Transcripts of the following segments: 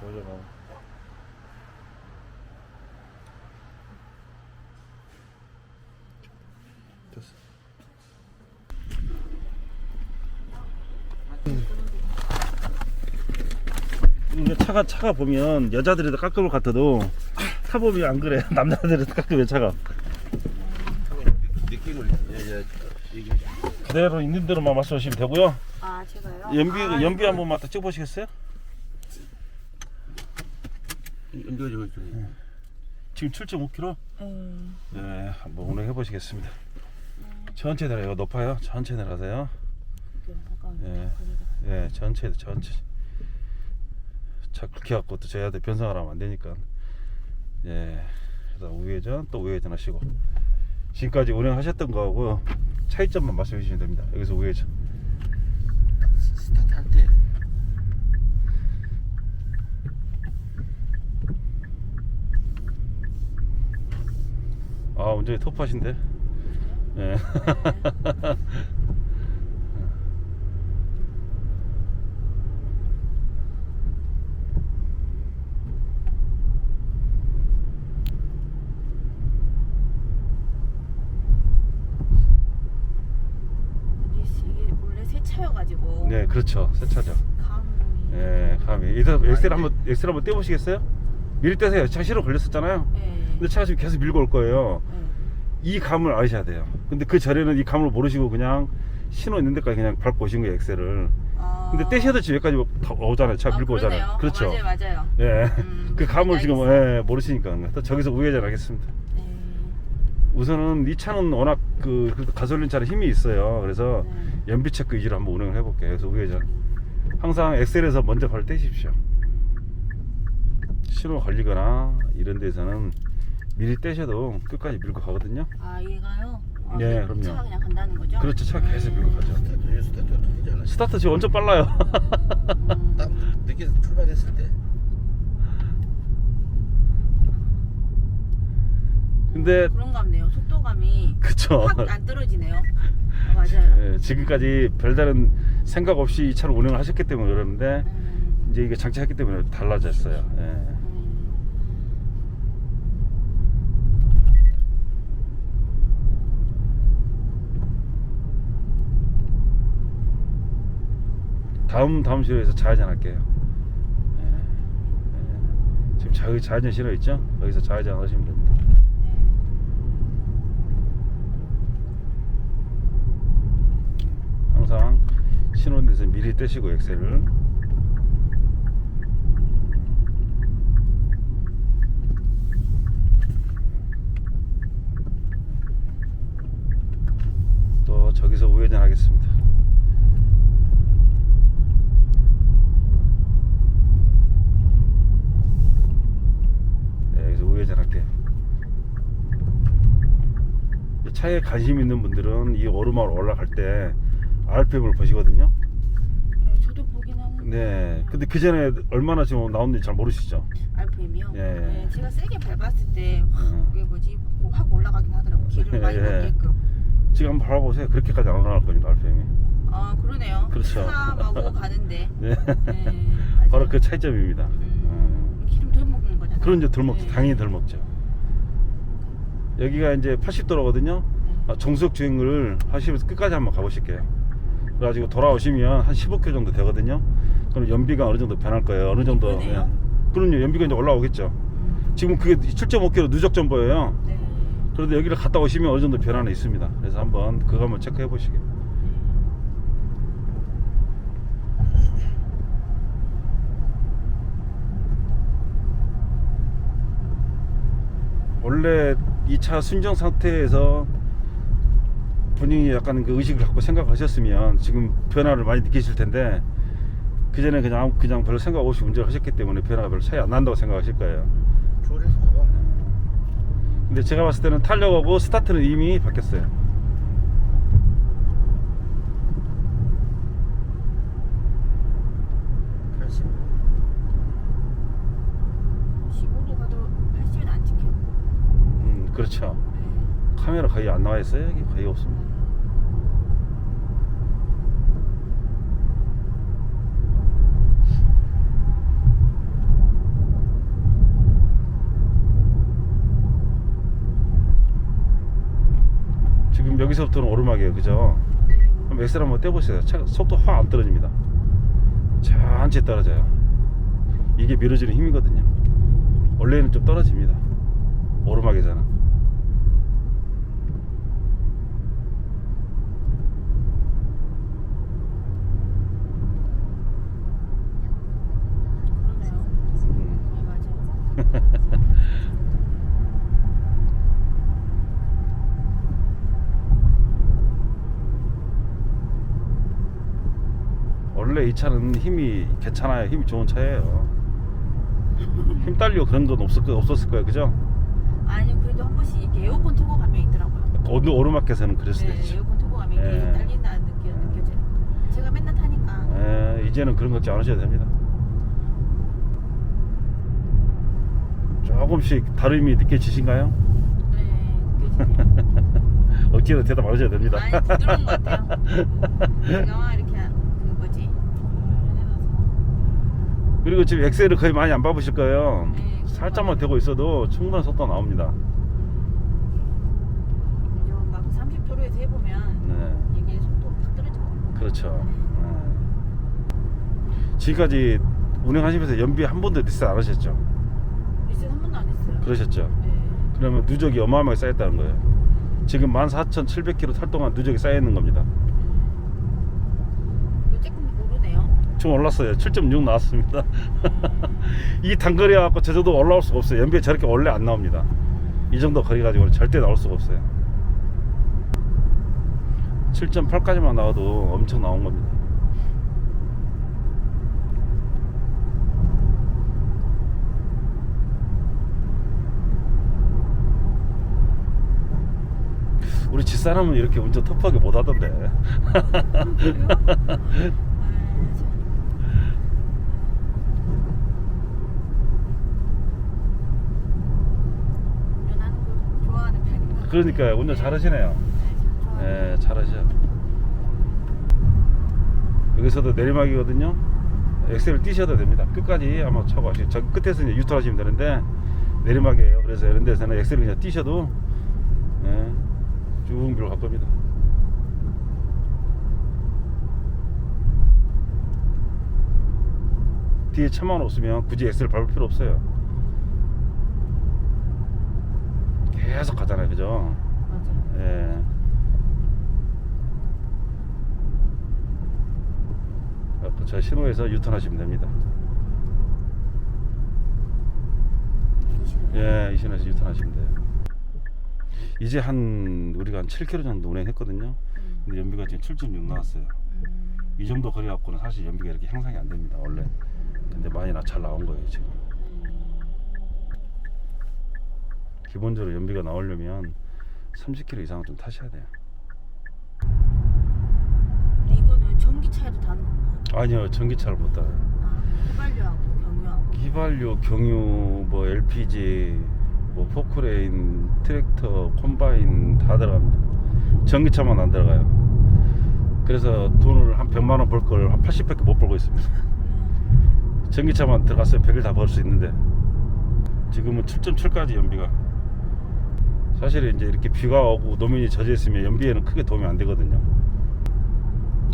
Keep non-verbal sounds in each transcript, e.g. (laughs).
보자가. 됐어. 이게 차가 차가 보면 여자들이 깎을 것 같아도 타 보면 안 그래 (laughs) 남자들이 깎으면 차가 느낌을 예, 예, 얘기 그대로 있는 대로만 말씀하시면 되고요. 아 제가요? 연비 아, 연비 한 번만 더 찍어보시겠어요? 연결 좀 해줘요. 지금 7.5km. 음, 네, 한번 운행해 보시겠습니다. 천천히 내려요. 높아요. 천천히 내려가세요. 네, 예. 예, 천천히 천천히. 차 그렇게 갖고 또 저희한테 변상을 하면 안 되니까. 예. 그래서 우회전 또 우회전 하시고. 지금까지 운행하셨던 거하고 차이점만 말씀해 주시면 됩니다. 여기서 우회전. 스타트 할 때. 아, 운전이 터프하신데? 예. 이게 원래 새 차여가지고 네, 그렇죠. 새 차죠. 감이 예, 감이. 이따 엑셀 한번 엑셀 한번 떼보시겠어요? 미리 떼세요. 차 실어 걸렸었잖아요. 네. 근데 차가 지금 계속 밀고 올 거예요. 네. 이 감을 아셔야 돼요. 근데 그 전에는 이 감을 모르시고 그냥 신호 있는 데까지 그냥 밟고 오신 거예요, 엑셀을. 아, 근데 떼셔도 집에까지 다 오잖아요. 차 아, 밀고 그러네요. 오잖아요. 그렇죠. 어, 맞아요, 맞아요. 예. 음, 그 감을 지금 예, 모르시니까. 또 저기서 우회전 하겠습니다. 네. 우선은 이 차는 워낙 그 그래도 가솔린 차는 힘이 있어요. 그래서 네. 연비 체크 위주로 한번 운행을 해볼게요. 그래서 우회전. 항상 엑셀에서 먼저 발을 떼십시오. 신호 걸리거나 이런 데서는 미리 떼셔도 끝까지 밀고 가거든요. 아 얘가요? 아, 네, 그럼요. 차가 그냥 간다는 거죠? 그렇죠. 차가 계속 밀고 가죠. 스타트, 스타트 어떻게 하나? 스타트 지금 엄청 빨라요. 음, 딱 늦게 출발했을 때. 근데 그런가 보네요. 속도감이 그쵸. 확 안 떨어지네요. 아, 맞아요. 예, 지금까지 별다른 생각 없이 이 차를 운행을 하셨기 때문에 그러는데 음, 이제 이게 장착했기 때문에 달라졌어요. 예. 음. 다음 다음 시로에서 좌회전 할게요. 예, 예. 지금 좌, 좌회전 신호 있죠? 여기서 좌회전 하시면 됩니다. 항상 신호 있는 데서 미리 떼시고 엑셀을 또 저기서 우회전 하겠습니다. 네. 차에 관심 있는 분들은 이 오르막 올라갈 때 RPM을 보시거든요. 네, 저도 보긴 하는데 네. 근데 그 전에 얼마나 지금 나오는지 잘 모르시죠? RPM이요? 예. 네, 제가 세게 밟았을 때 확, 음. 이게 뭐지 확 올라가긴 하더라고 길을 많이 예. 걷게끔 지금 한번 밟아보세요. 그렇게까지 안 올라갈 겁니다, RPM이. 아 그러네요 그렇죠. 차하고 (laughs) 가는데 네. 네, 맞아요. (laughs) 바로 그 차이점입니다. 음, 기름 덜 먹는 거잖아요 그런 이제 덜 먹죠. 네. 당연히 덜 먹죠. 여기가 이제 80도로거든요. 아, 정속 주행을 하시면서 끝까지 한번 가보실게요. 그래가지고 돌아오시면 한 15km 정도 되거든요. 그럼 연비가 어느 정도 변할 거예요. 어느 정도. 그러네요. 예. 그럼요. 연비가 이제 올라오겠죠. 지금 그게 7.5km 누적 정보예요. 네. 그런데 여기를 갔다 오시면 어느 정도 변화는 있습니다. 그래서 한번 그거 한번 체크해 보시게. 원래 이 차 순정 상태에서 본인이 약간 그 의식을 갖고 생각하셨으면 지금 변화를 많이 느끼실 텐데 그 전에 그냥 아무- 그냥 별로 생각 없이 운전을 하셨기 때문에 변화가 별로 차이 안 난다고 생각하실 거예요. 조에서 가봐. 근데 제가 봤을 때는 탄력하고 스타트는 이미 바뀌었어요. 팔십. 15도 가도 80은 안 찍혀요 음, 그렇죠. 네. 카메라 거의 안 나와 있어요. 여기 적이 없습니다. 지금 여기서부터는 오르막이에요, 그죠? 그럼 엑셀 한번 떼보세요. 차, 속도 확 안 떨어집니다. 천천히 떨어져요. 이게 밀어지는 힘이거든요. 원래는 좀 떨어집니다. 오르막이잖아. 원래 이 차는 힘이 괜찮아요 힘이 좋은 차예요 힘 딸려 그런 건 없을, 거- 없었을 거예요 그죠 아니 그래도 한 번씩 이렇게 에어컨 틀고 가면 있더라고요. 어느 오르막에서는 그럴 수도 네, 에어컨 틀고 가면 이게 예. 딸린다는 느낌 느껴져요. 제가 맨날 타니까. 에, 이제는 그런 걱정 안 하셔도 됩니다. 조금씩 다름이 느껴지신가요? 네, 느껴지네요. (laughs) 억지로 대답 안 하셔도 됩니다. 많이 부드러운 것 같아요. (laughs) 제가 이렇게 그 뭐지? 해봐서. 그리고 지금 엑셀을 거의 많이 안 밟으실 거예요. 네, 살짝만 되고 있어도 충분한 속도 나옵니다. 막 30도로에서 해보면 네, 이게 속도 팍 떨어지거든요. 그렇죠. 네. 지금까지 운행하시면서 연비 한 번도 리셋 안 하셨죠? 리셋 한 번도 안 했어요. 그러셨죠? 네. 그러면 누적이 어마어마하게 쌓였다는 거예요. 지금 14,700km 탈 동안 누적이 쌓여 있는 겁니다. 이거 조금 오르네요. 좀 올랐어요. 7.6 나왔습니다. (laughs) 이 단거리 갖고 제주도 올라올 수가 없어요. 연비에 저렇게 원래 안 나옵니다. 이 정도 거리 가지고는 절대 나올 수가 없어요. 7.8까지만 나와도 엄청 나온 겁니다. 우리 집사람은 이렇게 운전 터프하게 못 하던데. 그래요? 아, 참. 운전하는 거 좋아하는 편인 것 그러니까. 운전 네. 잘하시네요. 네. 네, 잘하셔. 여기서도 내리막이거든요. 엑셀을 뛰셔도 됩니다. 끝까지 아마 차고 하시고 저 끝에서 이제 유턴하시면 되는데 내리막이에요. 그래서 이런 데서는 엑셀을 그냥 뛰셔도 예, 쭉 밀어 갈 겁니다. 뒤에 차만 없으면 굳이 엑셀 밟을 필요 없어요. 계속 가잖아요, 그죠? 맞아요. 예. 저 신호에서 유턴하시면 됩니다. 예, 이 신호에서 유턴하시면 돼요. 이제 한 우리가 한 7km 정도 운행했거든요. 음. 근데 연비가 지금 7.6 나왔어요. 음. 이 정도 거리 갖고는 사실 연비가 이렇게 향상이 안 됩니다. 원래. 근데 많이 나, 잘 나온 거예요 지금. 기본적으로 연비가 나오려면 30km 이상은 좀 타셔야 돼요. 근데 이거는 전기차에도 다는 건가요? 아니요, 전기차를 못 따라요. 아, 휘발유하고 경유하고. 휘발유, 경유, 뭐 LPG, 뭐 포크레인, 트랙터, 콤바인 다 들어갑니다. 전기차만 안 들어가요. 그래서 돈을 한 100만 원 벌 걸 한 80밖에 못 벌고 있습니다. 전기차만 들어갔으면 100을 다 벌 수 있는데 지금은 7.7까지 연비가 사실 이제 이렇게 비가 오고 노면이 젖어 있으면 연비에는 크게 도움이 안 되거든요.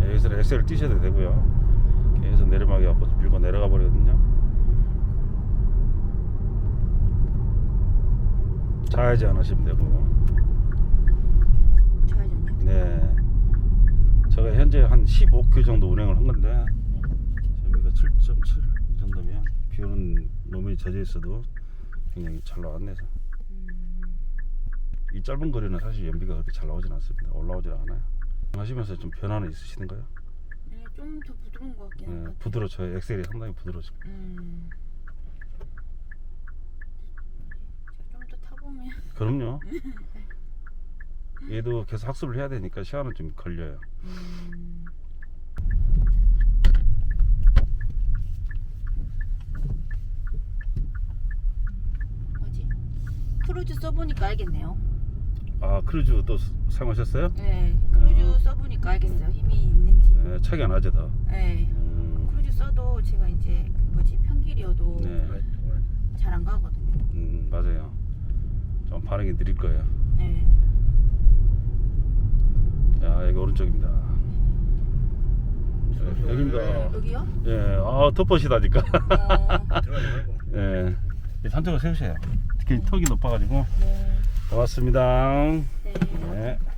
여기서 엑셀을 뛰셔도 되고요. 계속 내리막이 갖고 밀고 내려가 버리거든요. 좌회전 안 하시면 되고. 좌회전이요? 네. 제가 현재 한 15km 정도 운행을 한 건데 저희가 7.7 정도면 비 오는路面이 젖어 있어도 굉장히 잘 나왔네서 음. 이 짧은 거리는 사실 연비가 그렇게 잘 나오진 않습니다. 올라오질 않아요. 하시면서 좀 변화는 있으신가요? 네, 좀더 부드러운 것 같긴 네, 같아요. 부드러 저희 엑셀이 상당히 부드러워요. 음. 좀 더 타보면 (laughs) 그럼요. 얘도 계속 학습을 해야 되니까 시간은 좀 걸려요. 음. 뭐지? 크루즈 써보니까 알겠네요. 아 크루즈 또 스- 사용하셨어요? 네, 크루즈 써보니까 알겠어요. 힘이 있는지. 네, 차이가 나죠 더. 네. 음, 크루즈 써도 제가 이제 그 뭐지 평길이어도 네. 잘 안 가거든요. 음, 맞아요. 좀 반응이 느릴 거예요. 네. 여기 오른쪽입니다. 예, 여기입니다. 여기요? 예, 아 톱버시다니까. 어, 들어가지 (laughs) 말고. 예, 산쪽으로 세우세요. 특히 턱이 높아가지고 네. 고맙습니다. 네. 네.